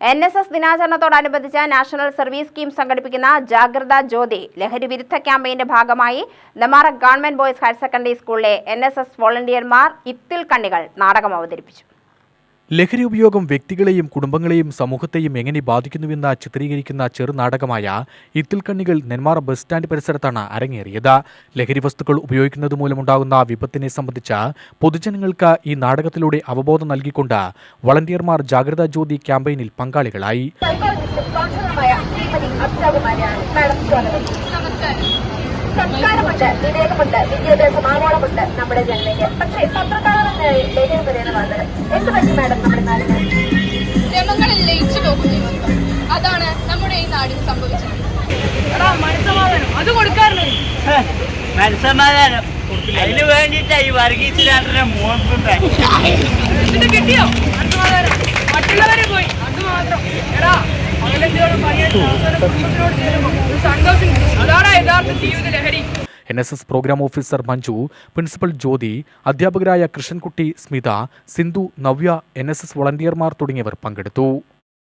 N S S ദിനാചരണത്തോടനുബന്ധിച്ച് national service scheme സംഘടിപ്പിക്കുന്ന ജാഗ്രത ജ്യോതി ലഹരി വിരുദ്ധ ക്യാമ്പയിന്റെ ഭാഗമായി Nemmara government boys higher secondary സ്കൂളിലെ എൻ വോളണ്ടിയർമാർ ഇത്തിൽ കണ്ണികൾ നാടകം അവതരിപ്പിച്ചു. ലഹരി ഉപയോഗം വ്യക്തികളെയും കുടുംബങ്ങളെയും സമൂഹത്തെയും എങ്ങനെ ബാധിക്കുന്നുവെന്ന് ചിത്രീകരിക്കുന്ന ചെറുനാടകമായ ഇത്തിൽക്കണ്ണികൾ നെന്മാറ ബസ് സ്റ്റാൻഡ് പരിസരത്താണ് അരങ്ങേറിയത്. ലഹരി വസ്തുക്കൾ ഉപയോഗിക്കുന്നത് മൂലമുണ്ടാകുന്ന വിപത്തിനെ സംബന്ധിച്ച് പൊതുജനങ്ങൾക്ക് ഈ നാടകത്തിലൂടെ അവബോധം നൽകിക്കൊണ്ട് വളണ്ടിയർമാർ ജാഗ്രതാ ജ്യോതി ക്യാമ്പയിനിൽ പങ്കാളികളായി. സംസ്കാരമുണ്ട് വിവേകമുണ്ട് വിദ്യാഭ്യാസം ആവോളമുണ്ട് നമ്മുടെ ജനതയ്ക്ക്. പക്ഷേ വന്നത് എന്ത് പറ്റി മാഡം നമ്മുടെ നാടിന് രമങ്ങളിൽ ലയിച്ചു പോകുന്ന അതാണ് നമ്മുടെ ഈ നാടിന് സംഭവിച്ചത്. മനസ്സമാധാനം. അതിന് വേണ്ടിട്ടാ ഈ വർഗീസ് രാത്രി മോഹത്തുണ്ടായി കിട്ടിയോ? മറ്റുള്ളവരെ പോയി. അത് മാത്രം. എടാ പകലന്തിയോളം പണിയെടുത്ത് അവസാനം കുടുംബത്തിനോട് ചേരുമ്പോൾ ഒരു സന്തോഷം. അതാണ് യഥാർത്ഥ ജീവിത ലഹരി. N S S programme officer Manju principal Jyothi അധ്യാപകരായ Krishnankutty Smitha Sindhu Navya N S S വളണ്ടിയർമാർ തുടങ്ങിയവർ പങ്കെടുത്തു.